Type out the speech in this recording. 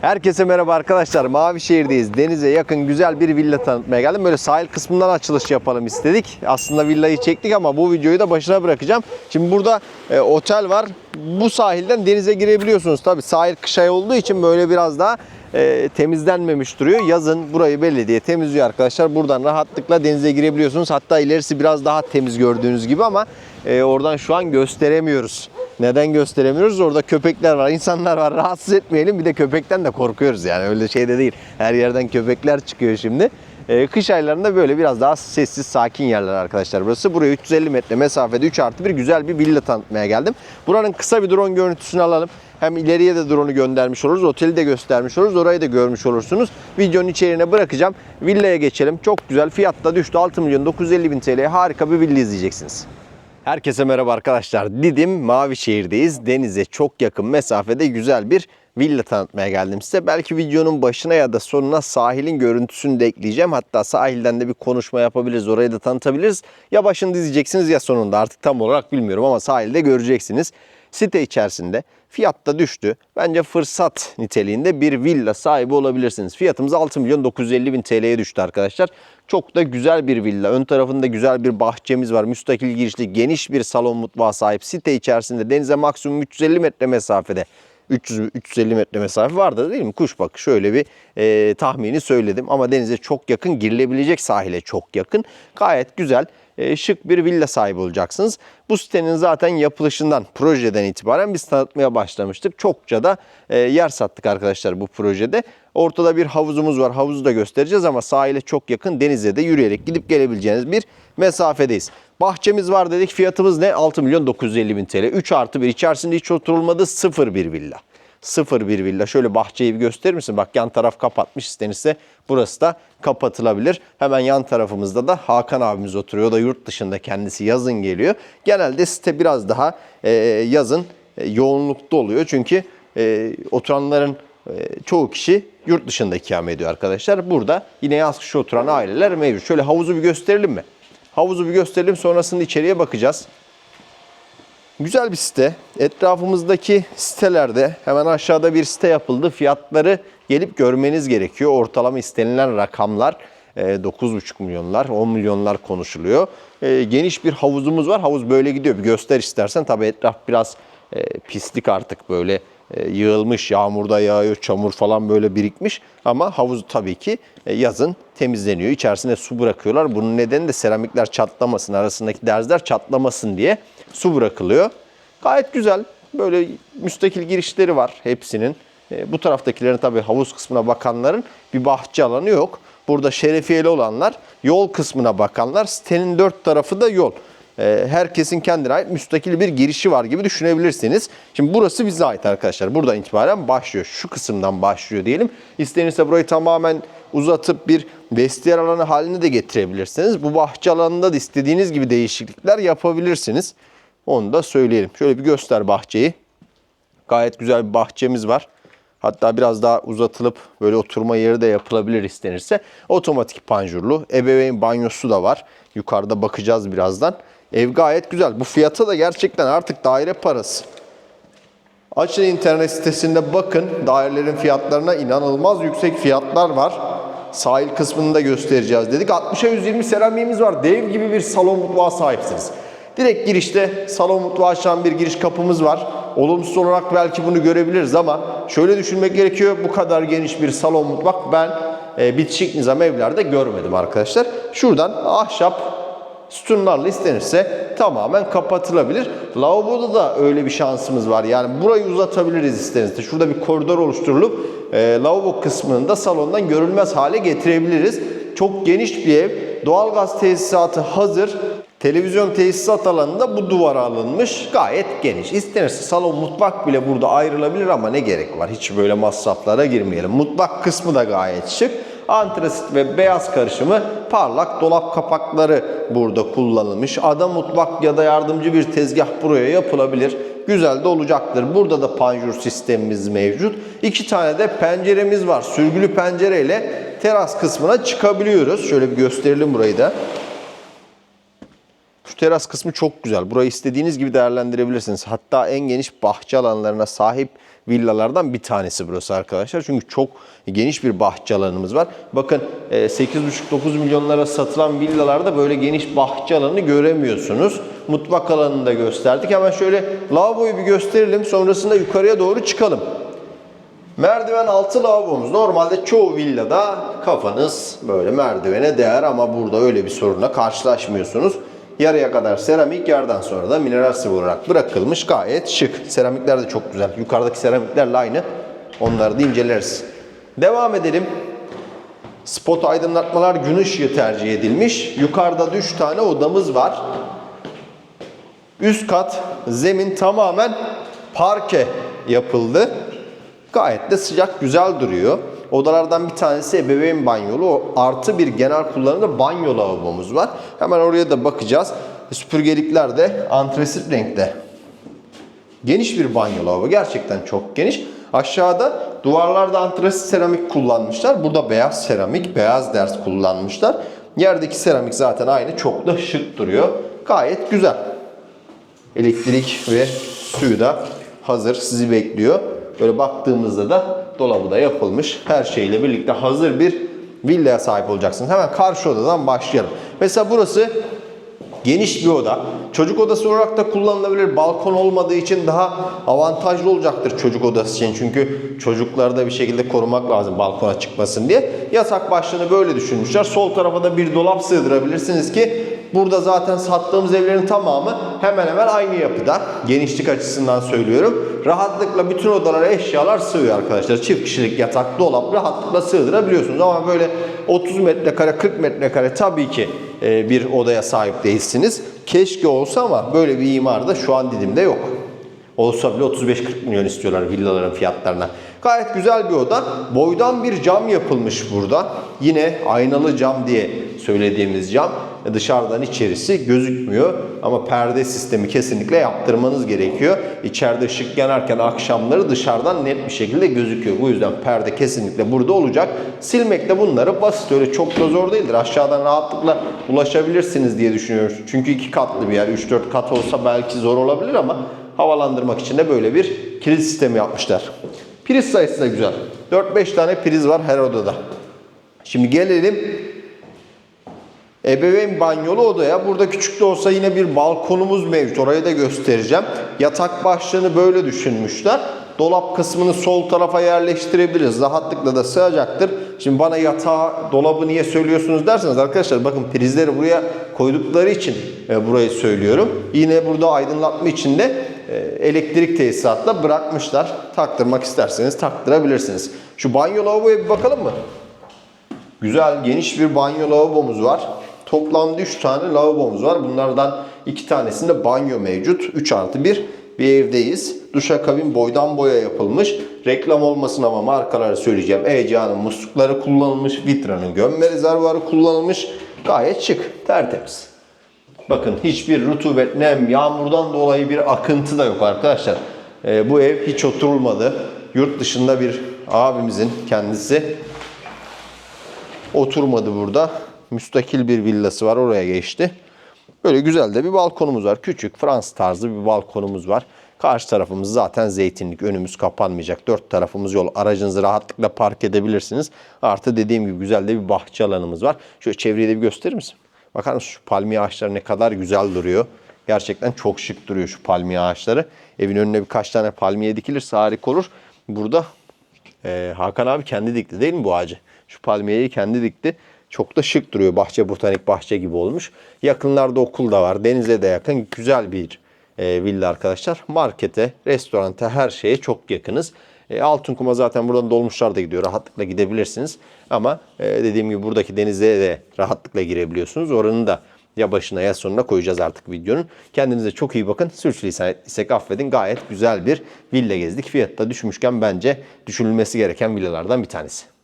Herkese merhaba arkadaşlar. Mavişehir'deyiz. Denize yakın güzel bir villa tanıtmaya geldim. Böyle sahil kısmından açılış yapalım istedik. Aslında villayı çektik ama bu videoyu da başına bırakacağım. Şimdi burada e, otel var. Bu sahilden denize girebiliyorsunuz. Tabii sahil kış ayı olduğu için böyle biraz daha e, temizlenmemiş duruyor. Yazın burayı belediye temizliyor arkadaşlar. Buradan rahatlıkla denize girebiliyorsunuz. Hatta ilerisi biraz daha temiz gördüğünüz gibi ama e, oradan şu an gösteremiyoruz. Neden gösteremiyoruz? Orada köpekler var, insanlar var. Rahatsız etmeyelim. Bir de köpekten de korkuyoruz yani. Öyle şey de değil. Her yerden köpekler çıkıyor şimdi. Ee, kış aylarında böyle biraz daha sessiz, sakin yerler arkadaşlar burası. Buraya 350 metre mesafede 3 artı bir güzel bir villa tanıtmaya geldim. Buranın kısa bir drone görüntüsünü alalım. Hem ileriye de drone'u göndermiş oluruz. Oteli de göstermiş oluruz. Orayı da görmüş olursunuz. Videonun içeriğine bırakacağım. Villaya geçelim. Çok güzel. Fiyatta düştü. 6 milyon 950 bin TL'ye harika bir villa izleyeceksiniz. Herkese merhaba arkadaşlar. Didim Mavişehir'deyiz. Denize çok yakın mesafede güzel bir villa tanıtmaya geldim size. Belki videonun başına ya da sonuna sahilin görüntüsünü de ekleyeceğim. Hatta sahilden de bir konuşma yapabiliriz. Orayı da tanıtabiliriz. Ya başında izleyeceksiniz ya sonunda. Artık tam olarak bilmiyorum ama sahilde göreceksiniz. Site içerisinde fiyat da düştü. Bence fırsat niteliğinde bir villa sahibi olabilirsiniz. Fiyatımız 6 milyon 950 bin TL'ye düştü arkadaşlar. Çok da güzel bir villa. Ön tarafında güzel bir bahçemiz var. Müstakil girişli geniş bir salon mutfağı sahip. Site içerisinde denize maksimum 350 metre mesafede. 300 350 metre mesafe vardı değil mi? Kuş bak şöyle bir e, tahmini söyledim ama denize çok yakın girilebilecek sahile çok yakın. Gayet güzel şık bir villa sahibi olacaksınız. Bu sitenin zaten yapılışından, projeden itibaren biz tanıtmaya başlamıştık. Çokça da e, yer sattık arkadaşlar bu projede. Ortada bir havuzumuz var. Havuzu da göstereceğiz ama sahile çok yakın denize de yürüyerek gidip gelebileceğiniz bir mesafedeyiz. Bahçemiz var dedik. Fiyatımız ne? 6 milyon 950 bin TL. 3 artı 1 içerisinde hiç oturulmadı. Sıfır bir villa. Sıfır bir villa. Şöyle bahçeyi bir gösterir misin? Bak yan taraf kapatmış istenirse burası da kapatılabilir. Hemen yan tarafımızda da Hakan abimiz oturuyor. O da yurt dışında kendisi yazın geliyor. Genelde site biraz daha e, yazın e, yoğunlukta oluyor. Çünkü e, oturanların e, çoğu kişi yurt dışında ikamet ediyor arkadaşlar. Burada yine yaz kışı oturan aileler mevcut. Şöyle havuzu bir gösterelim mi? Havuzu bir gösterelim sonrasında içeriye bakacağız. Güzel bir site. Etrafımızdaki sitelerde hemen aşağıda bir site yapıldı. Fiyatları gelip görmeniz gerekiyor. Ortalama istenilen rakamlar e, 9,5 milyonlar, 10 milyonlar konuşuluyor. E, Geniş bir havuzumuz var. Havuz böyle gidiyor. Bir göster istersen. Tabii etraf biraz e, pislik artık böyle e, yığılmış. Yağmurda yağıyor, çamur falan böyle birikmiş. Ama havuz tabii ki e, yazın temizleniyor. İçerisine su bırakıyorlar. Bunun nedeni de seramikler çatlamasın, arasındaki derzler çatlamasın diye su bırakılıyor. Gayet güzel. Böyle müstakil girişleri var hepsinin. E, Bu taraftakilerin tabii havuz kısmına bakanların bir bahçe alanı yok. Burada şerefiyeli olanlar yol kısmına bakanlar. Sitenin dört tarafı da yol. E, Herkesin kendine ait müstakil bir girişi var gibi düşünebilirsiniz. Şimdi burası bize ait arkadaşlar. Buradan itibaren başlıyor. Şu kısımdan başlıyor diyelim. İstenirse burayı tamamen uzatıp bir vestiyer alanı haline de getirebilirsiniz. Bu bahçe alanında da istediğiniz gibi değişiklikler yapabilirsiniz. Onu da söyleyelim. Şöyle bir göster bahçeyi. Gayet güzel bir bahçemiz var. Hatta biraz daha uzatılıp böyle oturma yeri de yapılabilir istenirse. Otomatik panjurlu. Ebeveyn banyosu da var. Yukarıda bakacağız birazdan. Ev gayet güzel. Bu fiyata da gerçekten artık daire parası. Açın internet sitesinde bakın. Dairelerin fiyatlarına inanılmaz yüksek fiyatlar var. Sahil kısmını da göstereceğiz dedik. 60'a 120 seramiğimiz var. Dev gibi bir salon mutfağı sahipsiniz. Direkt girişte salon mutfağı açan bir giriş kapımız var. Olumsuz olarak belki bunu görebiliriz ama şöyle düşünmek gerekiyor. Bu kadar geniş bir salon mutfak ben e, bitişik nizam evlerde görmedim arkadaşlar. Şuradan ahşap sütunlarla istenirse tamamen kapatılabilir. Lavaboda da öyle bir şansımız var. Yani burayı uzatabiliriz istenirse. Şurada bir koridor oluşturulup e, lavabo kısmını da salondan görülmez hale getirebiliriz. Çok geniş bir ev. Doğalgaz tesisatı hazır. Televizyon tesisat alanında bu duvara alınmış. Gayet geniş. İstenirse salon mutfak bile burada ayrılabilir ama ne gerek var? Hiç böyle masraflara girmeyelim. Mutfak kısmı da gayet şık. Antrasit ve beyaz karışımı parlak dolap kapakları burada kullanılmış. Ada mutfak ya da yardımcı bir tezgah buraya yapılabilir. Güzel de olacaktır. Burada da panjur sistemimiz mevcut. İki tane de penceremiz var. Sürgülü pencereyle teras kısmına çıkabiliyoruz. Şöyle bir gösterelim burayı da. Teras kısmı çok güzel. Burayı istediğiniz gibi değerlendirebilirsiniz. Hatta en geniş bahçe alanlarına sahip villalardan bir tanesi burası arkadaşlar. Çünkü çok geniş bir bahçe alanımız var. Bakın e, 8,5-9 milyonlara satılan villalarda böyle geniş bahçe alanı göremiyorsunuz. Mutfak alanını da gösterdik. Hemen şöyle lavaboyu bir gösterelim. Sonrasında yukarıya doğru çıkalım. Merdiven altı lavabomuz. Normalde çoğu villada kafanız böyle merdivene değer ama burada öyle bir sorunla karşılaşmıyorsunuz. Yarıya kadar seramik, yerden sonra da mineral sıvı olarak bırakılmış. Gayet şık. Seramikler de çok güzel. Yukarıdaki seramiklerle aynı. Onları da inceleriz. Devam edelim. Spot aydınlatmalar gün ışığı tercih edilmiş. Yukarıda 3 tane odamız var. Üst kat zemin tamamen parke yapıldı. Gayet de sıcak, güzel duruyor. Odalardan bir tanesi ebeveyn banyolu. Artı bir genel kullanımda banyo lavabomuz var. Hemen oraya da bakacağız. Süpürgelikler de antresit renkte. Geniş bir banyo lavabo. Gerçekten çok geniş. Aşağıda duvarlarda antresit seramik kullanmışlar. Burada beyaz seramik, beyaz ders kullanmışlar. Yerdeki seramik zaten aynı. Çok da şık duruyor. Gayet güzel. Elektrik ve suyu da hazır sizi bekliyor. Böyle baktığımızda da dolabı da yapılmış. Her şeyle birlikte hazır bir villaya sahip olacaksınız. Hemen karşı odadan başlayalım. Mesela burası geniş bir oda. Çocuk odası olarak da kullanılabilir. Balkon olmadığı için daha avantajlı olacaktır çocuk odası için. Çünkü çocukları da bir şekilde korumak lazım balkona çıkmasın diye. Yatak başlığını böyle düşünmüşler. Sol tarafa da bir dolap sığdırabilirsiniz ki burada zaten sattığımız evlerin tamamı hemen hemen aynı yapıda. Genişlik açısından söylüyorum. Rahatlıkla bütün odalara eşyalar sığıyor arkadaşlar. Çift kişilik yatak, dolap rahatlıkla sığdırabiliyorsunuz. Ama böyle 30 metrekare, 40 metrekare tabii ki e, bir odaya sahip değilsiniz. Keşke olsa ama böyle bir imar da şu an Didim'de yok. Olsa bile 35-40 milyon istiyorlar villaların fiyatlarına. Gayet güzel bir oda. Boydan bir cam yapılmış burada. Yine aynalı cam diye söylediğimiz cam. Dışarıdan içerisi gözükmüyor. Ama perde sistemi kesinlikle yaptırmanız gerekiyor. İçeride ışık yanarken akşamları dışarıdan net bir şekilde gözüküyor. Bu yüzden perde kesinlikle burada olacak. Silmek de bunları basit öyle çok da zor değildir. Aşağıdan rahatlıkla ulaşabilirsiniz diye düşünüyoruz. Çünkü iki katlı bir yer. 3-4 kat olsa belki zor olabilir ama havalandırmak için de böyle bir kilit sistemi yapmışlar. Priz sayısı da güzel. 4-5 tane priz var her odada. Şimdi gelelim ebeveyn banyolu odaya. Burada küçük de olsa yine bir balkonumuz mevcut. Orayı da göstereceğim. Yatak başlığını böyle düşünmüşler. Dolap kısmını sol tarafa yerleştirebiliriz. Rahatlıkla da sığacaktır. Şimdi bana yatağı, dolabı niye söylüyorsunuz derseniz arkadaşlar bakın prizleri buraya koydukları için e, burayı söylüyorum. Yine burada aydınlatma için de e, elektrik tesisatla bırakmışlar. Taktırmak isterseniz taktırabilirsiniz. Şu banyo lavaboya bir bakalım mı? Güzel geniş bir banyo lavabomuz var. Toplamda 3 tane lavabomuz var. Bunlardan 2 tanesinde banyo mevcut. 3 artı 1 bir evdeyiz. Duşakabin boydan boya yapılmış. Reklam olmasın ama markaları söyleyeceğim. Ecea'nın muslukları kullanılmış. Vitra'nın gömme rezervuarı kullanılmış. Gayet şık, tertemiz. Bakın hiçbir rutubet, nem, yağmurdan dolayı bir akıntı da yok arkadaşlar. Ee, bu ev hiç oturulmadı. Yurt dışında bir abimizin kendisi oturmadı burada. Müstakil bir villası var oraya geçti. Böyle güzel de bir balkonumuz var. Küçük Fransız tarzı bir balkonumuz var. Karşı tarafımız zaten zeytinlik. Önümüz kapanmayacak. Dört tarafımız yol. Aracınızı rahatlıkla park edebilirsiniz. Artı dediğim gibi güzel de bir bahçe alanımız var. Şöyle çevreyi de bir gösterir misin? Bakar mısın şu palmiye ağaçları ne kadar güzel duruyor. Gerçekten çok şık duruyor şu palmiye ağaçları. Evin önüne birkaç tane palmiye dikilirse harika olur. Burada ee, Hakan abi kendi dikti değil mi bu ağacı? Şu palmiyeyi kendi dikti. Çok da şık duruyor. Bahçe botanik bahçe gibi olmuş. Yakınlarda okul da var. Denize de yakın. Güzel bir e, villa arkadaşlar. Markete, restoranta her şeye çok yakınız. E, Altın Kuma zaten buradan dolmuşlar da gidiyor. Rahatlıkla gidebilirsiniz. Ama e, dediğim gibi buradaki denize de rahatlıkla girebiliyorsunuz. Oranın da ya başına ya sonuna koyacağız artık videonun. Kendinize çok iyi bakın. Sürçülisan ettiysek affedin. Gayet güzel bir villa gezdik. Fiyatı da düşmüşken bence düşünülmesi gereken villalardan bir tanesi.